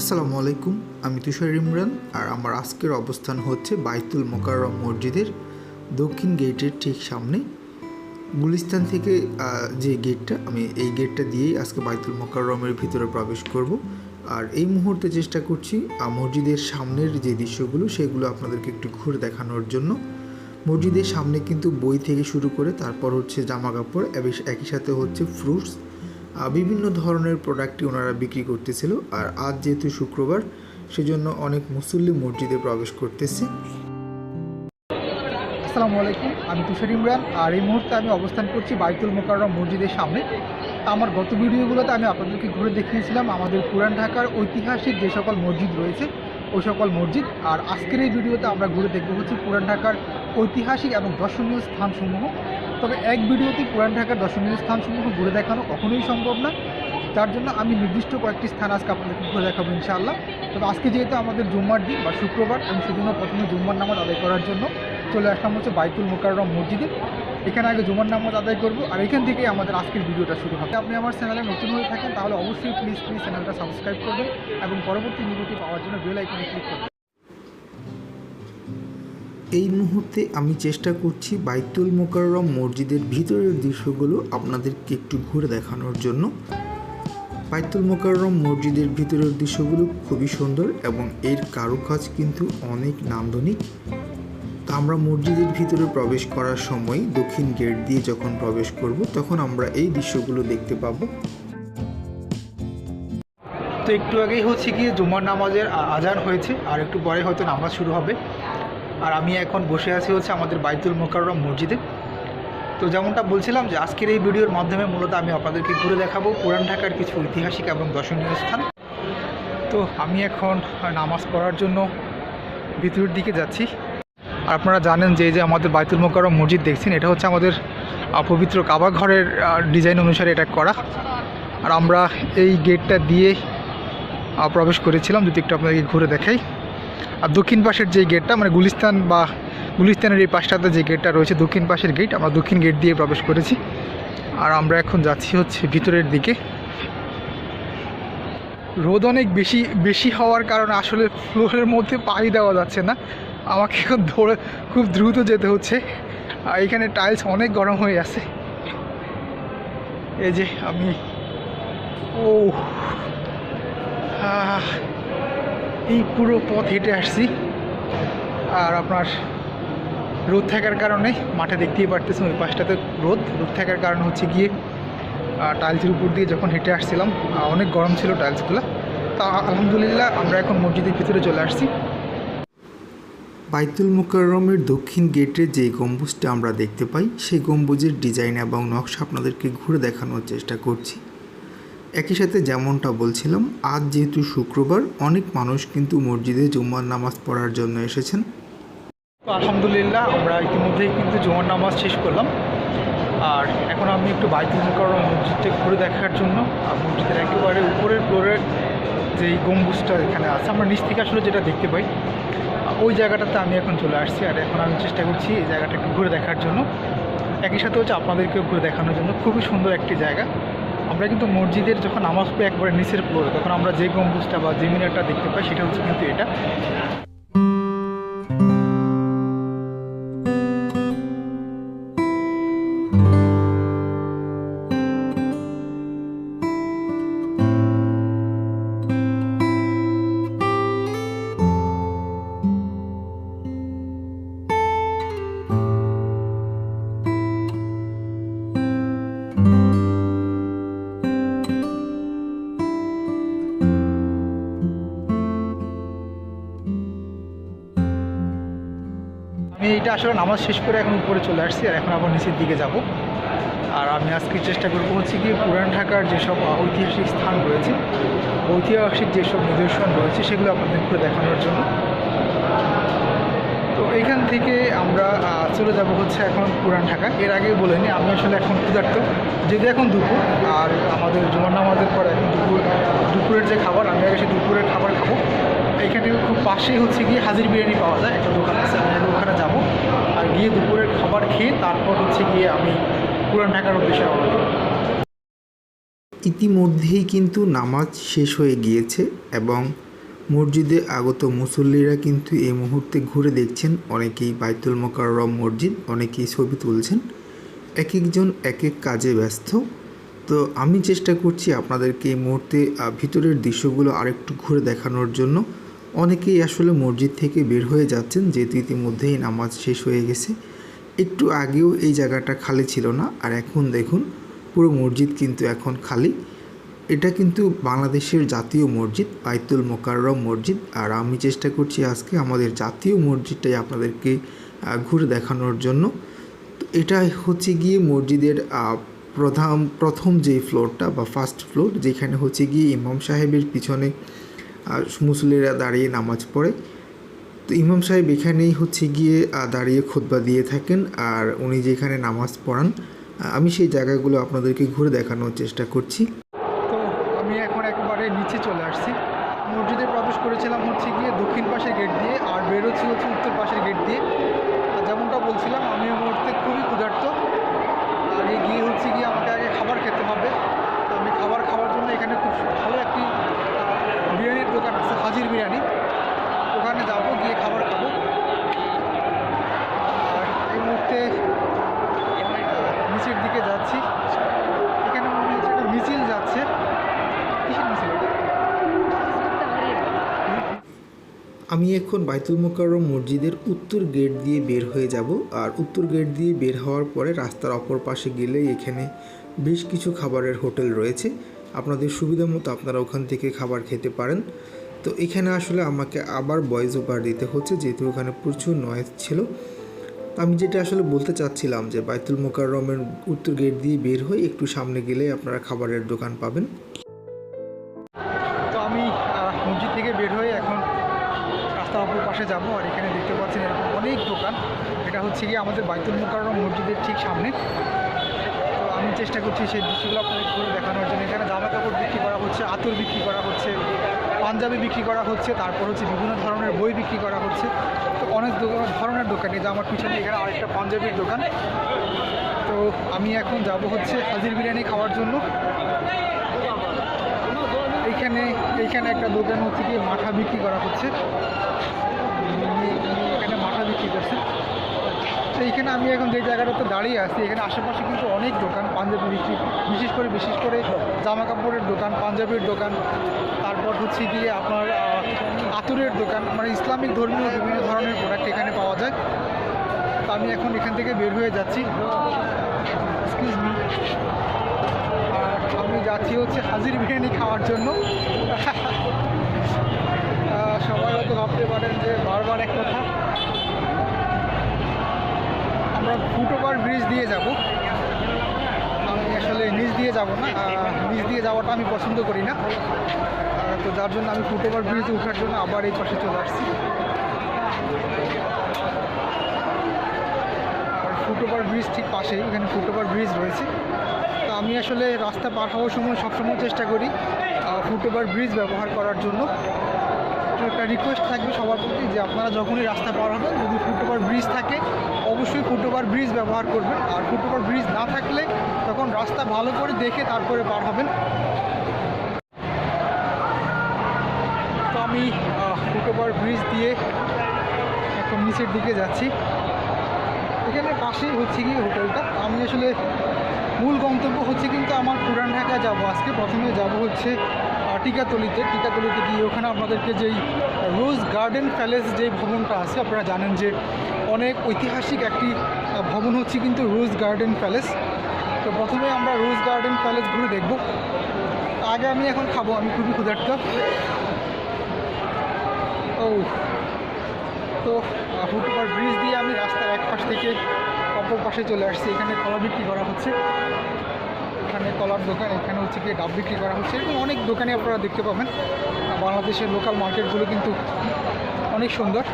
আসসালামু আলাইকুম, আমি তুষার ইমরান আর আমার আজকের অবস্থান হচ্ছে বাইতুল মোকাররম মসজিদের দক্ষিণ গেটের ঠিক সামনে। গুলিস্তান থেকে যে গেটটা, আমি এই গেটটা দিয়েই আজকে বাইতুল মোকাররমের ভিতরে প্রবেশ করব। আর এই মুহূর্তে চেষ্টা করছি মসজিদের সামনের যে দৃশ্যগুলো, সেগুলো আপনাদেরকে একটু ঘুরে দেখানোর জন্য। মসজিদের সামনে কিন্তু বই থেকে শুরু করে, তারপর হচ্ছে জামা কাপড় একই সাথে হচ্ছে ফ্রুটস বিভিন্ন ধরনের প্রোডাক্টই ওনারা বিক্রি করতেছিল। আর আজ যেহেতু শুক্রবার, সেজন্য অনেক মুসল্লি মসজিদে প্রবেশ করতেছে। আসসালামু আলাইকুম, আমি তুষার ইমরান। আর এই মুহূর্তে আমি অবস্থান করছি বাইতুল মোকাররম মসজিদের সামনে। আমার গত ভিডিওগুলোতে আমি আপনাদেরকে ঘুরে দেখিয়েছিলাম আমাদের পুরান ঢাকার ঐতিহাসিক যে সকল মসজিদ রয়েছে ওই সকল মসজিদ। আর আজকের এই ভিডিওতে আমরা ঘুরে দেখব হচ্ছে পুরান ঢাকার ঐতিহাসিক এবং দর্শনীয় স্থানসমূহ। তবে এক ভিডিওতে পুরান ঢাকার দর্শনীয় স্থানসমূহ ঘুরে দেখানো কখনোই সম্ভব না। তার জন্য আমি নির্দিষ্ট কয়েকটি স্থান আজকে আপনাদেরকে ঘুরে দেখাবো ইনশাআল্লাহ। তবে আজকে যেহেতু আমাদের জুম্মার দিন বা শুক্রবার, আমি সেজন্য প্রথমে জুম্মার নামাজ আদায় করার জন্য চলে আসলাম হচ্ছে বাইতুল মোকাররম মসজিদে। এখানে আগে জুমার নামাজ আদায় করব আর এখান থেকেই আমাদের আজকের ভিডিওটা শুরু হবে। আপনি আমার চ্যানেলে নতুন হয়ে থাকেন তাহলে অবশ্যই প্লিজ প্লিজ চ্যানেলটা সাবস্ক্রাইব করবেন এবং পরবর্তী ভিডিওটি পাওয়ার জন্য বেল আইকনে ক্লিক করবেন। এই মুহূর্তে আমি চেষ্টা করছি বাইতুল মোকাররম মসজিদের ভিতরের দৃশ্যগুলো আপনাদেরকে একটু ঘুরে দেখানোর জন্য। বাইতুল মোকাররম মসজিদের ভিতরের দৃশ্যগুলো খুবই সুন্দর এবং এর কারুকাজ কিন্তু অনেক নান্দনিক। তো আমরা মসজিদের ভিতরে প্রবেশ করার সময় দক্ষিণ গেট দিয়ে যখন প্রবেশ করব, তখন আমরা এই দৃশ্যগুলো দেখতে পাবো। তো একটু আগেই হচ্ছে গিয়ে জুমার নামাজের আজান হয়েছে, আর একটু পরে হয়তো নামাজ শুরু হবে। আর আমি এখন বসে আছি হচ্ছে আমাদের বাইতুল মোকাররম মসজিদে। তো যেমনটা বলছিলাম যে আজকের এই ভিডিওর মাধ্যমে মূলত আমি আপনাদেরকে ঘুরে দেখাবো পুরান ঢাকার কিছু ঐতিহাসিক এবং দর্শনীয় স্থান। তো আমি এখন নামাজ পড়ার জন্য ভিতরের দিকে যাচ্ছি। আর আপনারা জানেন যে যে আমাদের বাইতুল মোকাররম মসজিদ দেখছেন, এটা হচ্ছে আমাদের পবিত্র কাবা ঘরের ডিজাইন অনুসারে এটা করা। আর আমরা এই গেটটা দিয়ে প্রবেশ করেছিলাম। যদি একটু আপনাদেরকে ঘুরে দেখাই। আর দক্ষিণ পাশের যে গেটটা মানে গুলিস্তান বা গুলিস্তানের এই পাশটাতে যে গেটটা রয়েছে দক্ষিণ পাশের গেট আমরা দক্ষিণ গেট দিয়ে প্রবেশ করেছি। আর আমরা এখন যাচ্ছি হচ্ছে ভিতরের দিকে। রোদ অনেক বেশি বেশি হওয়ার কারণে আসলে ফ্লোরের মধ্যে পানি দেওয়া যাচ্ছে না। আমাকে এখন ধরে খুব দ্রুত যেতে হচ্ছে। আর এখানে টাইলস অনেক গরম হয়ে আছে। এই যে আমি ও আহ, এই পুরো পথ হেঁটে আসছি। আর আপনার রোদ থাকার কারণে মাঠে দেখতেই পারতেছেন ওই পাশটাতে রোদ। রোদ থাকার কারণে হচ্ছে গিয়ে টাইলসের উপর দিয়ে যখন হেঁটে আসছিলাম অনেক গরম ছিল টাইলসগুলো। তা আলহামদুলিল্লাহ আমরা এখন মসজিদের ভিতরে চলে আসছি। বাইতুল মুকাররমের দক্ষিণ গেটে যে গম্বুজটা আমরা দেখতে পাই, সেই গম্বুজের ডিজাইন এবং নকশা আপনাদেরকে ঘুরে দেখানোর চেষ্টা করছি। একই সাথে যেমনটা বলছিলাম, আজ যেহেতু শুক্রবার, অনেক মানুষ কিন্তু মসজিদে জুম্মার নামাজ পড়ার জন্য এসেছেন। আলহামদুলিল্লাহ, আমরা ইতিমধ্যেই কিন্তু জোহর নামাজ শেষ করলাম। আর এখন আমি একটু বাইতুল মুকাররম মসজিদটা ঘুরে দেখার জন্য, আর মসজিদের একেবারে উপরের ফ্লোরের যেই গম্বুজটা এখানে আছে, আমরা নিচ থেকে আসলে যেটা দেখতে পাই, ওই জায়গাটাতে আমি এখন চলে আসছি। আর এখন আমি চেষ্টা করছি এই জায়গাটা একটু ঘুরে দেখার জন্য। একই সাথে হচ্ছে আপনাদেরকেও ঘুরে দেখানোর জন্য। খুবই সুন্দর একটি জায়গা। আমরা কিন্তু মসজিদের যখন নামাজ পড়ে একবারে নিচের ফ্লোরে তখন আমরা যে গম্বুজটা বা যে মিনারটা দেখতে পাই সেটা হচ্ছে কিন্তু এটা। এটা আসলে নামাজ শেষ করে এখন উপরে চলে আসছি আর এখন আবার নিচের দিকে যাব। আর আমি আজকে চেষ্টা করব হচ্ছে কি পুরান ঢাকার যেসব ঐতিহাসিক স্থান রয়েছে, ঐতিহাসিক যেসব নিদর্শন রয়েছে সেগুলো আপনাদের দেখানোর জন্য। তো এখান থেকে আমরা চলে যাব হচ্ছে এখন পুরান ঢাকা। এর আগে বলিনি আমি আসলে এখন ক্ষুধার্ত যদি এখন দুপুর, আর আমাদের জুমার নামাজের পর এখন দুপুর, দুপুরের যে খাবার, আমি আগে সেই দুপুরের খাবার খাব। এখানে খুব পাশেই হচ্ছে গিয়ে হাজির বিরিয়ানি পাওয়া যায়, একটা দোকান আছে, আমি ওখানে যাব। আর গিয়ে দুপুরের খাবার খেয়ে তারপর হচ্ছে গিয়ে আমি পুরান ঢাকার উদ্দেশ্যে রওনা দেবো। ইতিমধ্যেই কিন্তু নামাজ শেষ হয়ে গিয়েছে এবং মসজিদে আগত মুসল্লিরা কিন্তু এই মুহূর্তে ঘুরে দেখছেন, অনেকেই বাইতুল মোকাররম মসজিদ, অনেকেই ছবি তুলছেন। এক একজন এক এক কাজে ব্যস্ত। তো আমি চেষ্টা করছি আপনাদেরকে এই মুহূর্তে ভিতরের দৃশ্যগুলো আরেকটু ঘুরে দেখানোর জন্য। অনেকেই আসলে মসজিদ থেকে বের হয়ে যাচ্ছেন, যেহেতু ইতিমধ্যেই নামাজ শেষ হয়ে গেছে। একটু আগেও এই জায়গাটা খালি ছিল না, আর এখন দেখুন, পুরো মসজিদ কিন্তু এখন খালি। এটা কিন্তু বাংলাদেশের জাতীয় মসজিদ, বাইতুল মোকাররম মসজিদ, আর আমি চেষ্টা করছি আজকে আমাদের জাতীয় মসজিদটাই আপনাদেরকে ঘুরে দেখানোর জন্য। তো এটা হচ্ছে গিয়ে মসজিদের প্রধান, প্রথম যে ফ্লোরটা বা ফার্স্ট ফ্লোর যেখানে হচ্ছে গিয়ে ইমাম সাহেবের পিছনে আহ, মুসলিরা দাঁড়িয়ে নামাজ পড়ে। তো ইমাম সাহেব এখানেই হচ্ছে গিয়ে দাঁড়িয়ে খোদবা দিয়ে থাকেন আর উনি যেখানে নামাজ পড়ান আমি সেই জায়গাগুলো আপনাদেরকে ঘুরে দেখানোর চেষ্টা করছি তো আমি এখন একবারে নিচে চলে আসছি মসজিদে প্রবেশ করেছিলাম হচ্ছে গিয়ে দক্ষিণ পাশের গেট দিয়ে আর বেরোচ্ছি হচ্ছে উত্তর পাশের গেট দিয়ে আর যেমনটা বলছিলাম আমি এই মুহূর্তে খুবই ক্ষুধার্ত আর এই গিয়ে হচ্ছে গিয়ে আমাকে আগে খাবার খেতে হবে তো আমি খাবার খাওয়ার জন্য এখানে খুব ভালো একটি আহ, বিরিয়ানির দোকান আছে হাজির বিরিয়ানি ওখানে যাব গিয়ে খাবার খাব আর এই মুহূর্তে আহ, নিচের দিকে যাচ্ছি এখানে মনে হচ্ছে একটা মিছিল যাচ্ছে কিসের মিছিল এটা আমি এখন বাইতুল মোকাররম মসজিদের উত্তর গেট দিয়ে বের হয়ে যাব আর উত্তর গেট দিয়ে বের হওয়ার পরে রাস্তার অপর পাশে গেলেই এখানে বেশ কিছু খাবারের হোটেল রয়েছে। আপনাদের সুবিধা মতো আপনারা ওখান থেকে খাবার খেতে পারেন। তো এখানে আসলে আমাকে আবার ভয়েস ওভার দিতে হচ্ছে, যেহেতু ওখানে প্রচুর নয়েজ ছিল। আমি যেটা আসলে বলতে চাচ্ছিলাম যে বাইতুল মোকাররমের উত্তর গেট দিয়ে বের হয়ে একটু সামনে গেলে আপনারা খাবারের দোকান পাবেন। হচ্ছে গিয়ে আমাদের বাইতুল মোকাররম মসজিদের ঠিক সামনে। তো আমি চেষ্টা করছি সেই দৃশ্যগুলো আপনাদের ঘুরে দেখানোর জন্য। এখানে জামা কাপড় বিক্রি করা হচ্ছে, আতর বিক্রি করা হচ্ছে, পাঞ্জাবি বিক্রি করা হচ্ছে, তারপর হচ্ছে বিভিন্ন ধরনের বই বিক্রি করা হচ্ছে। তো অনেক ধরনের দোকান এই যে আমার পিছনে এখানে আরেকটা পাঞ্জাবির দোকান। তো আমি এখন যাব হচ্ছে হাজির বিরিয়ানি খাওয়ার জন্য। এইখানে এইখানে একটা দোকান হচ্ছে কি মাথা বিক্রি করা হচ্ছে। তো এইখানে আমি এখন যে জায়গাটাতে দাঁড়িয়ে আছি, এখানে আশেপাশে কিন্তু অনেক দোকান, পাঞ্জাবি বিক্রি, বিশেষ করে বিশেষ করে জামা কাপড়ের দোকান, পাঞ্জাবির দোকান, তারপর হচ্ছে গিয়ে আপনার আতরের দোকান মানে ইসলামিক ধর্মীয় বিভিন্ন ধরনের প্রোডাক্ট এখানে পাওয়া যায়। তো আমি এখন এখান থেকে বের হয়ে যাচ্ছি। এক্সকিউজ মি আমি যাচ্ছি হচ্ছে হাজির বিরিয়ানি খাওয়ার জন্য। সবাই হয়তো ভাবতে পারেন যে বারবার এক কথা। ফুটওভার ব্রিজ দিয়ে যাব। আমি আসলে নিচ দিয়ে যাব না নিচ দিয়ে যাওয়াটা আমি পছন্দ করি না। তো যার জন্য আমি ফুটওভার ব্রিজে ওঠার জন্য আবার এই পাশে চলে আসছি। ফুটওভার ব্রিজ ঠিক পাশেই, এখানে ফুটওভার ব্রিজ রয়েছে। তো আমি আসলে রাস্তা পার হওয়ার সময় সবসময় চেষ্টা করি ফুটওভার ব্রিজ ব্যবহার করার জন্য। একটা রিকোয়েস্ট থাকবে সবার প্রতি যে আপনারা যখনই রাস্তা পার হবেন, যদি ফুটওভার ব্রিজ থাকে, অবশ্যই ফুটওভার ব্রিজ ব্যবহার করবেন। আর ফুটওভার ব্রিজ না থাকলে তখন রাস্তা ভালো করে দেখে তারপরে পার হবেন। তো আমি ফুটওভার ব্রিজ দিয়ে এখন নিচের দিকে যাচ্ছি। এখানে পাশেই হচ্ছে কি হোটেলটা। আমি আসলে মূল গন্তব্য হচ্ছে কিন্তু আমার পুরান ঢাকা যাব। আজকে প্রথমে যাব হচ্ছে টিকাতলিতে টিকাতলিতে গিয়ে ওখানে আপনাদেরকে যেই রোজ গার্ডেন প্যালেস যে ভবনটা আছে, আপনারা জানেন যে অনেক ঐতিহাসিক একটি ভবন হচ্ছে কিন্তু রোজ গার্ডেন প্যালেস। তো প্রথমে আমরা রোজ গার্ডেন প্যালেস ঘুরে দেখব। আগে আমি এখন খাব, আমি খুবই ক্ষুধার্ত। ও, তো ফুটওভার ব্রিজ দিয়ে আমি রাস্তার এক পাশ থেকে অপর পাশে চলে আসছি। এখানে কলা বিক্রি করা হচ্ছে। এখানে কলার দোকান, এখানে হচ্ছে কি ডাব বিক্রি করা হচ্ছে। এরকম অনেক দোকানে আপনারা দেখতে পাবেন। বাংলাদেশের লোকাল মার্কেটগুলো কিন্তু অনেক সুন্দর।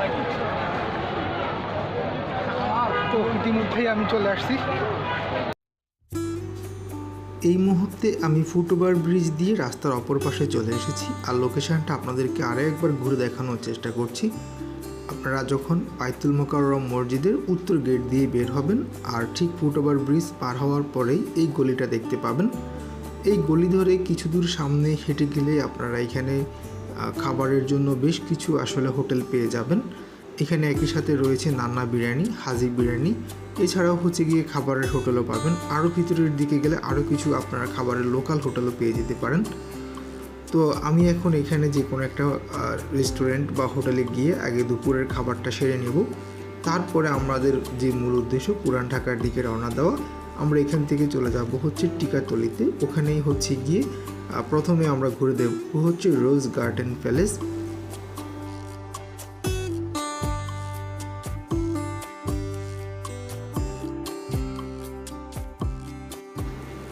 তো ইতিমধ্যেই আমি চলে আসছি। এই মুহূর্তে আমি ফুটওভার ব্রিজ দিয়ে রাস্তার অপর পাশে চলে এসেছি। আর লোকেশনটা আপনাদেরকে আরও একবার ঘুরে দেখানোর চেষ্টা করছি। আপনারা যখন বাইতুল মোকাররম মসজিদের উত্তর গেট দিয়ে বের হবেন আর ঠিক ফুটওভার ব্রিজ পার হওয়ার পরেই এই গলিটা দেখতে পাবেন, এই গলি ধরে কিছু দূর সামনে হেঁটে গেলে আপনারা এখানে খাবারের জন্য বেশ কিছু আসলে হোটেল পেয়ে যাবেন। এখানে একই সাথে রয়েছে নান্না বিরিয়ানি, হাজি বিরিয়ানি, এছাড়াও হচ্ছে গিয়ে খাবারের হোটেলও পাবেন। আরও ভিতরের দিকে গেলে আরও কিছু আপনারা খাবারের লোকাল হোটেলও পেয়ে যেতে পারেন। তো আমি এখন এখানে যে কোনো একটা রেস্টুরেন্ট বা হোটেলে গিয়ে আগে দুপুরের খাবারটা সেরে নেব। তারপরে আমাদের যে মূল উদ্দেশ্য, পুরান ঢাকার দিকে রওনা দেওয়া, আমরা এখান থেকে চলে যাব হচ্ছে টিকাতলিতে। ওখানেই হচ্ছে গিয়ে প্রথমে আমরা ঘুরে দেব হচ্ছে রোজ গার্ডেন প্যালেস।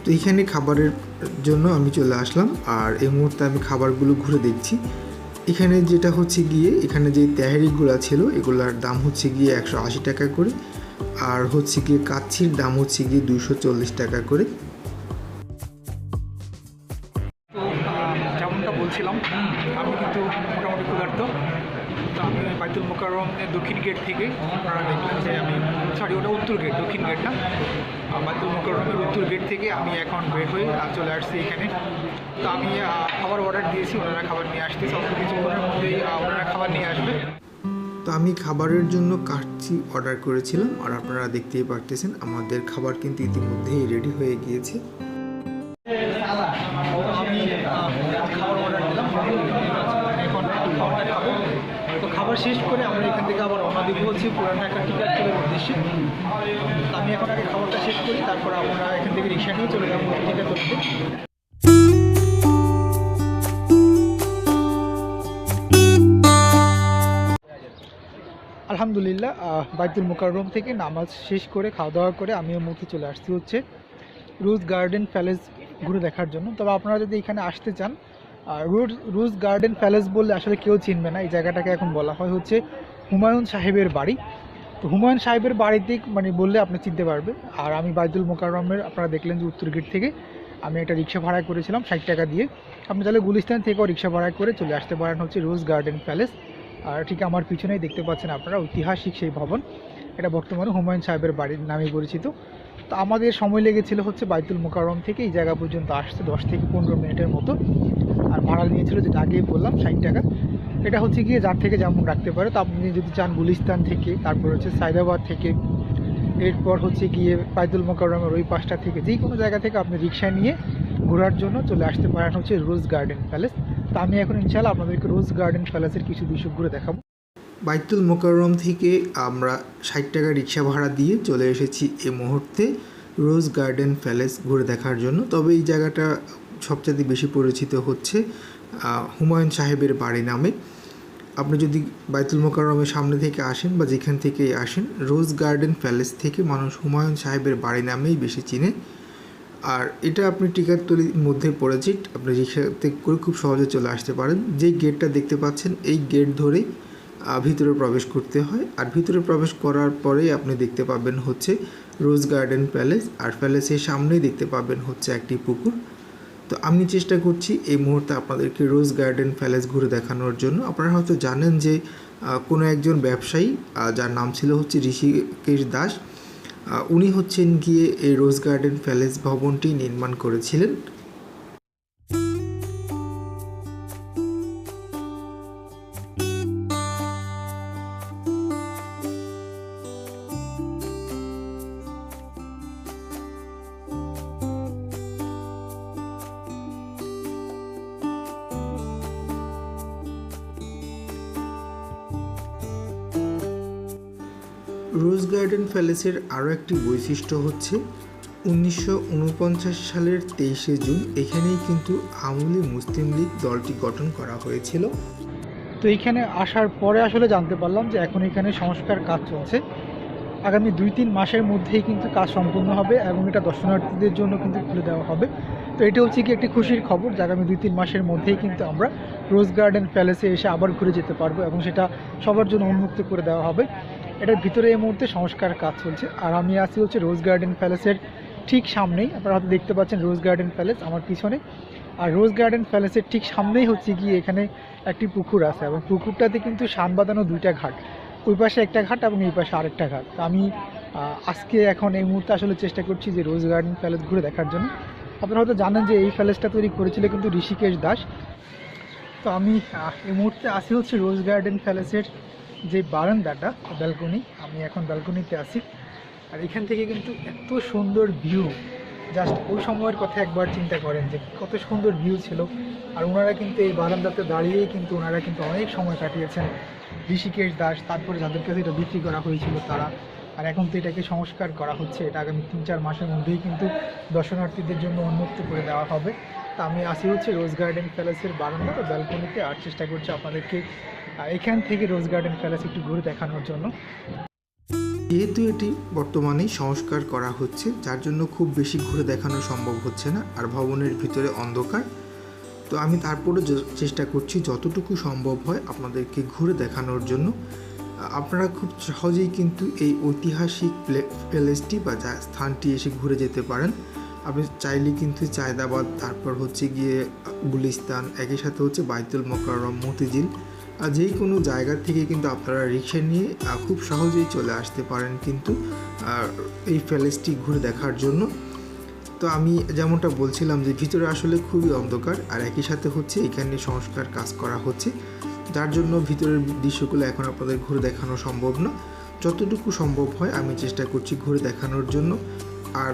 তো এইখানে খাবারের জন্য আমি চলে আসলাম আর এই মুহূর্তে আমি খাবারগুলো ঘুরে দেখছি। এখানে যেটা হচ্ছে গিয়ে, এখানে যে তেহারিগুলো ছিল, এগুলার দাম হচ্ছে গিয়ে একশো আশি টাকা করে আর হচ্ছে গিয়ে কাচ্ছির দাম হচ্ছে গিয়ে দুশো চল্লিশ টাকা করে। যেমনটা বলছিলাম, আমি কিন্তু মোটামুটি ক্ষুধার্ত। তো আমি বাইতুল মোকাররমের দক্ষিণ গেট থেকে আপনারা দেখলেন যে আমি সরি ওটা উত্তর গেট দক্ষিণ গেট না। বাইতুল মোকাররমের উত্তর গেট থেকে আমি এখন বের হয়ে চলে আসছি এখানে। তো আমি খাবার অর্ডার দিয়েছি, ওনারা খাবার নিয়ে আসতেছে অল্প কিছুক্ষণের মধ্যেই ওনারা খাবার নিয়ে আসবে। তো আমি খাবারের জন্য কাচ্চি অর্ডার করেছিলাম, আর আপনারা দেখতেই পারতেছেন, আমাদের খাবার কিন্তু ইতিমধ্যেই রেডি হয়ে গিয়েছে আমি আহ, খাবার অর্ডার দিলাম এখন একটু খাবারটা খাব তো খাবার শেষ করে আমরা এখান থেকে আবার রওনা দিব হচ্ছে পুরান ঢাকার টিকাতলের উদ্দেশ্যে। আমি এখন আগে খাবারটা শেষ করি, তারপর আমরা এখান থেকে রিক্সা নিয়ে চলে যাব টিকাতলিতে আলহামদুলিল্লাহ বাইতুল মোকাররম থেকে নামাজ শেষ করে খাওয়া দাওয়া করে আমি মুহূর্তে চলে আসছি হচ্ছে রোজ গার্ডেন প্যালেস ঘুরে দেখার জন্য। তবে আপনারা যদি এখানে আসতে চান রোজ রোজ গার্ডেন প্যালেস বললে আসলে কেউ চিনবে না, এই জায়গাটাকে এখন বলা হয় হচ্ছে হুমায়ুন সাহেবের বাড়ি। তো হুমায়ুন সাহেবের বাড়িতে মানে বললে আপনি চিনতে পারবে আর আমি বাইতুল মোকাররমের, আপনারা দেখলেন যে উত্তর গেট থেকে আমি একটা রিক্সা ভাড়া করেছিলাম ষাট টাকা দিয়ে। আপনি তাহলে গুলিস্তান থেকেও রিক্সা ভাড়া করে চলে আসতে পারেন হচ্ছে রোজ গার্ডেন প্যালেস। আর ঠিক আমার পিছনেই দেখতে পাচ্ছেন আপনারা ঐতিহাসিক সেই ভবন। এটা বর্তমানে হুমায়ুন সাহেবের বাড়ির নামে পরিচিত। তো আমাদের সময় লেগেছিল হচ্ছে বাইতুল মোকাররম থেকে এই জায়গা পর্যন্ত আসতে দশ থেকে পনেরো মিনিটের মতো। আর ভাড়া নিয়েছিল যেটা আগেই বললাম, ষাট টাকা। এটা হচ্ছে গিয়ে যার থেকে যেমন রাখতে পারে, তো আপনি যদি চান গুলিস্তান থেকে, তারপর হচ্ছে সাইদাবাদ থেকে, এরপর হচ্ছে গিয়ে বাইতুল মোকাররমের ওই পাশটা থেকে, যে কোনো জায়গা থেকে আপনি রিক্সা নিয়ে ঘোরার জন্য চলে আসতে পারেন হচ্ছে রোজ গার্ডেন প্যালেস। তো আমি এখন ইনশাল্লাহ আপনাদেরকে রোজ গার্ডেন প্যালেসের কিছু দৃশ্য ঘুরে দেখাবো। বাইতুল মোকাররম থেকে আমরা ষাট টাকা রিক্সা ভাড়া দিয়ে চলে এসেছি এই মুহূর্তে রোজ গার্ডেন প্যালেস ঘুরে দেখার জন্য। তবে এই জায়গাটা সবচেয়ে বেশি পরিচিত হচ্ছে হুমায়ুন সাহেবের বাড়ি নামে। আপনি যদি বাইতুল মোকাররমের সামনে থেকে আসেন বা যেখান থেকেই আসেন, রোজ গার্ডেন প্যালেস থেকে মানুষ হুমায়ুন সাহেবের বাড়ি নামেই বেশি চিনে। আর এটা আপনি টিকাতলির মধ্যে পড়েছে আপনি রিক্সাতে করে খুব সহজে চলে আসতে পারেন। যে গেটটা দেখতে পাচ্ছেন, এই গেট ধরেই ভিতরে প্রবেশ করতে হয়। আর ভিতরে প্রবেশ করার পরেই আপনি দেখতে পাবেন হচ্ছে রোজ গার্ডেন প্যালেস। আর প্যালেসের সামনেই দেখতে পাবেন হচ্ছে একটি পুকুর। তো আমি চেষ্টা করছি এই মুহূর্তে আপনাদেরকে রোজ গার্ডেন প্যালেস ঘুরে দেখানোর জন্য। আপনারা হয়তো জানেন যে কোনো একজন ব্যবসায়ী যার নাম ছিল হচ্ছে ঋষিকেশ দাস উনি হচ্ছেন গিয়ে এই রোজ গার্ডেন প্যালেস ভবনটি নির্মাণ করেছিলেন। রোজ গার্ডেন প্যালেসের আরও একটি বৈশিষ্ট্য হচ্ছে উনিশশো উনপঞ্চাশ সালের তেইশে জুন এখানেই কিন্তু আমলি মুসলিম লীগ দলটি গঠন করা হয়েছিল। তো এইখানে আসার পরে আসলে জানতে পারলাম যে এখন এখানে সংস্কার কাজ চলছে। আগামী দুই তিন মাসের মধ্যেই কিন্তু কাজ সম্পূর্ণ হবে এবং এটা দর্শনার্থীদের জন্য কিন্তু খুলে দেওয়া হবে। তো এটা হচ্ছে কি একটি খুশির খবর যে আগামী দুই তিন মাসের মধ্যেই কিন্তু আমরা রোজ গার্ডেন প্যালেসে এসে আবার ঘুরে যেতে পারব এবং সেটা সবার জন্য উন্মুক্ত করে দেওয়া হবে। এটার ভিতরে এই মুহূর্তে সংস্কার কাজ চলছে। আর আমি আছি হচ্ছে রোজ গার্ডেন প্যালেসের ঠিক সামনেই। আপনারা হয়তো দেখতে পাচ্ছেন রোজ গার্ডেন প্যালেস আমার পিছনে। আর রোজ গার্ডেন প্যালেসের ঠিক সামনেই হচ্ছে গিয়ে এখানে একটি পুকুর আছে এবং পুকুরটাতে কিন্তু সান বাঁধানো দুইটা ঘাট। ওই পাশে একটা ঘাট এবং এই পাশে আরেকটা ঘাট। তো আমি আজকে এখন এই মুহূর্তে আসলে চেষ্টা করছি যে রোজ গার্ডেন প্যালেস ঘুরে দেখার জন্য। আপনারা হয়তো জানেন যে এই প্যালেসটা তৈরি করেছিল কিন্তু ঋষিকেশ দাস। তো আমি এই মুহূর্তে আসি হচ্ছে রোজ গার্ডেন প্যালেসের যে বারান্দাটা ব্যালকনি আমি এখন ব্যালকনিতে আছি। আর এখান থেকে কিন্তু এত সুন্দর ভিউ জাস্ট ওই সময়ের কথা একবার চিন্তা করেন যে কত সুন্দর ভিউ ছিল। আর ওনারা কিন্তু এই বারান্দাতে দাঁড়িয়েই কিন্তু ওনারা কিন্তু অনেক সময় কাটিয়েছেন। ঋষিকেশ দাস, তারপরে যাদের কাছে এটা বিক্রি করা হয়েছিল তারা। আর এখন তো এটাকে সংস্কার করা হচ্ছে। এটা আগামী তিন চার মাসের মধ্যেই কিন্তু দর্শনার্থীদের জন্য উন্মুক্ত করে দেওয়া হবে। তা আমি আসি হচ্ছে রোজ গার্ডেন প্যালেসের বারান্দা বা ব্যালকনিতে। আর চেষ্টা করছি আপনাদেরকে এখান থেকে রোজ গার্ডেন প্যালেস একটু ঘুরে দেখানোর জন্য। যেহেতু এটি বর্তমানে সংস্কার করা হচ্ছে, যার জন্য খুব বেশি ঘুরে দেখানো সম্ভব হচ্ছে না, আর ভবনের ভিতরে অন্ধকার। তো আমি তারপরে চেষ্টা করছি যতটুকু সম্ভব হয় আপনাদেরকে ঘুরে দেখানোর জন্য। আপনারা খুব সহজেই কিন্তু এই ঐতিহাসিক প্লে- প্যালেসটি বা স্থানটি এসে ঘুরে যেতে পারেন। আপনি চাইলে কিন্তু চায়দাবাদ, তারপর হচ্ছে গিয়ে গুলিস্তান, একই সাথে হচ্ছে বাইতুল মোকাররম, মতিঝিল, আর যে কোনো জায়গা থেকে কিন্তু আপনারা রিক্সা নিয়ে খুব সহজেই চলে আসতে পারেন কিন্তু, আর এই প্যালেসটি ঘুরে দেখার জন্য। তো আমি যেমনটা বলছিলাম যে ভিতরে আসলে খুবই অন্ধকার, আর একই সাথে হচ্ছে এখানে সংস্কার কাজ করা হচ্ছে। যার জন্য ভিতরের দৃশ্যগুলো এখন আপনাদের ঘুরে দেখানো সম্ভব না। যতটুকু সম্ভব হয় আমি চেষ্টা করছি ঘুরে দেখানোর জন্য। আর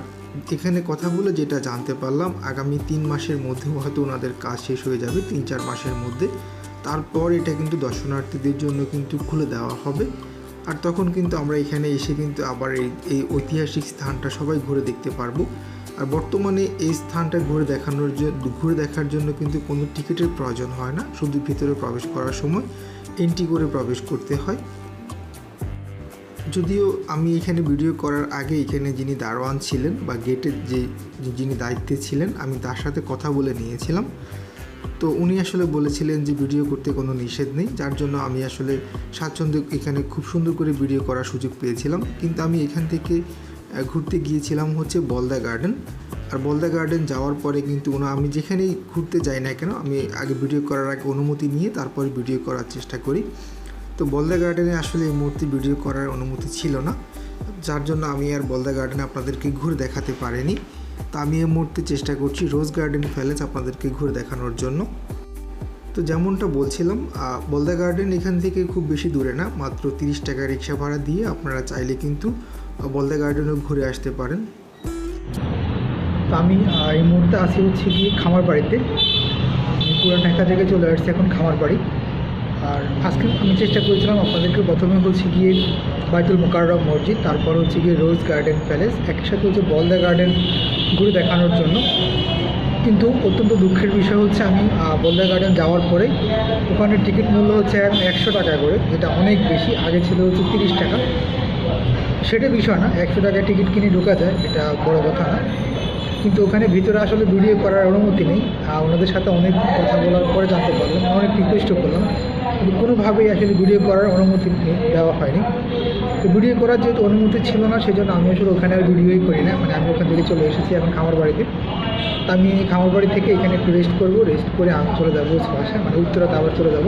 এখানে কথা বলে যেটা জানতে পারলাম, আগামী তিন মাসের মধ্যে হয়তো ওনাদের কাজ শেষ হয়ে যাবে, তিন চার মাসের মধ্যে। তারপর এটা কিন্তু দর্শনার্থীদের জন্য কিন্তু খুলে দেওয়া হবে। আর তখন কিন্তু আমরা এখানে এসে কিন্তু আবার এই এই ঐতিহাসিক স্থানটা সবাই ঘুরে দেখতে পারব। আর বর্তমানে এই স্থানটা ঘুরে দেখানোর জন্য ঘুরে দেখার জন্য কিন্তু কোনো টিকিটের প্রয়োজন হয় না। শুধু ভিতরে প্রবেশ করার সময় এন্ট্রি করে প্রবেশ করতে হয়। যদিও আমি এখানে ভিডিও করার আগে এখানে যিনি দারোয়ান ছিলেন বা গেটের যে যিনি দায়িত্বে ছিলেন, আমি তার সাথে কথা বলে নিয়েছিলাম। তো উনি আসলে বলেছিলেন যে ভিডিও করতে কোনো নিষেধ নেই, যার জন্য আমি আসলে স্বাচ্ছন্দ্য এখানে খুব সুন্দর করে ভিডিও করার সুযোগ পেয়েছিলাম। কিন্তু আমি এখান থেকে ঘুরতে গিয়েছিলাম হচ্ছে বলদা গার্ডেন আর বলদা গার্ডেন যাওয়ার পরে কিন্তু ওনা আমি যেখানেই ঘুরতে যাই না কেন, আমি আগে ভিডিও করার আগে অনুমতি নিয়ে তারপরে ভিডিও করার চেষ্টা করি। তো বলদা গার্ডেনে আসলে এই মুহূর্তে ভিডিও করার অনুমতি ছিল না। যার জন্য আমি আর বলদা গার্ডেনে আপনাদেরকে ঘুরে দেখাতে পারিনি। তা আমি এই মুহূর্তে চেষ্টা করছি রোজ গার্ডেন প্যালেস আপনাদেরকে ঘুরে দেখানোর জন্য। তো যেমনটা বলছিলাম বলদা গার্ডেন এখান থেকে খুব বেশি দূরে না, মাত্র তিরিশ টাকা রিক্সা ভাড়া দিয়ে আপনারা চাইলে কিন্তু বলদা গার্ডেনেও ঘুরে আসতে পারেন। তো আমি এই মুহূর্তে আসি হচ্ছে গিয়ে খামার বাড়িতে পুরান ঢাকা থেকে চলে আসছি এখন খামার বাড়ি আর আজকে আমি চেষ্টা করেছিলাম আপনাদেরকে প্রথমে হচ্ছে গিয়ে বাইতুল মোকাররম মসজিদ, তারপর হচ্ছে গিয়ে রোজ গার্ডেন প্যালেস, একই সাথে হচ্ছে বলদা গার্ডেন ঘুরে দেখানোর জন্য। কিন্তু অত্যন্ত দুঃখের বিষয় হচ্ছে আমি বলদা গার্ডেন যাওয়ার পরে ওখানে টিকিট মূল্য হচ্ছে একশো টাকা করে, যেটা অনেক বেশি, আগে ছিল হচ্ছে তিরিশ টাকা। সেটা বিষয় না, একশো টাকায় টিকিট কিনে ঢোকা যায়, এটা বড় কথা না। কিন্তু ওখানে ভিতরে আসলে ভিডিও করার অনুমতি নেই। আর ওনাদের সাথে অনেক কথা বলার পরে জানতে পারলাম, অনেক রিকোয়েস্টও করলাম। কোনোভাবেই আসলে ভিডিও করার অনুমতি দেওয়া হয়নি। তো ভিডিও করার যেহেতু অনুমতি ছিল না সেই জন্য আমি আসলে ওখানে আর ভিডিওই করি না। মানে আমি ওখান থেকে চলে এসেছি এখন খামার বাড়িতে। তা আমি খামার বাড়ি থেকে এখানে একটু রেস্ট করব। রেস্ট করে আমি চলে যাব বাসায়। মানে উত্তরাতে আবার চলে যাব।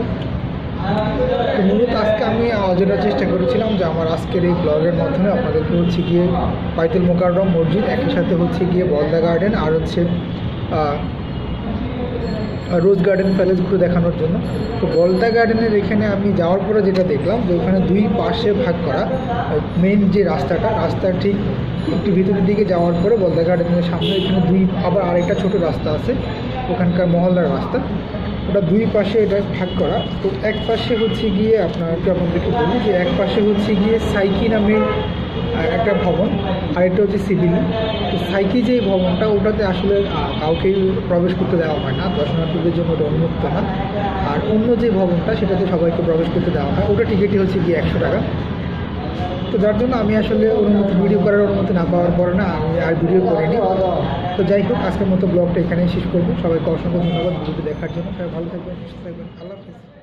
তো মূলত আজকে আমি যেটা চেষ্টা করেছিলাম যে আমার আজকের এই ব্লগের মাধ্যমে আপনাদেরকে হচ্ছে গিয়ে বাইতুল মোকাররম মসজিদ, একই সাথে হচ্ছে গিয়ে বলদা গার্ডেন আর হচ্ছে রোজ গার্ডেন প্যালেস ঘুরে দেখানোর জন্য। তো বলদা গার্ডেনের এখানে আমি যাওয়ার পরে যেটা দেখলাম যে ওখানে দুই পাশে ভাগ করা মেন যে রাস্তাটা রাস্তার ঠিক একটু ভিতরের দিকে যাওয়ার পরে বলদা গার্ডেনের সামনে এখানে দুই আবার আরেকটা ছোট রাস্তা আছে ওখানকার মহল্লার রাস্তা। ওটা দুই পাশে এটা ভাগ করা। তো এক পাশে হচ্ছে গিয়ে আপনার একটু আপনাদেরকে বলি যে এক পাশে হচ্ছে গিয়ে সাইকি আহ, একটা ভবন, আর এটা হচ্ছে সিভিল। তো সাইকি যে ভবনটা, ওটাতে আসলে কাউকেই প্রবেশ করতে দেওয়া হয় না। দর্শনার্থীদের জন্য ওটা উন্মুক্ত না। আর অন্য যে ভবনটা, সেটাতে সবাইকে প্রবেশ করতে দেওয়া হয়। ওটা টিকিটই হচ্ছে গিয়ে একশো টাকা। তো যার জন্য আমি আসলে অনুমতি, ভিডিও করার অনুমতি না পাওয়ার পরে না আমি আর ভিডিও করিনি। তো যাই হোক, আজকের মতো ব্লগটা এখানেই শেষ করব। সবাইকে অসংখ্য ধন্যবাদ। ভিডিওটি দেখার জন্য। সবাই ভালো থাকবেন, সুস্থ থাকবেন। আল্লাহ হাফিজ।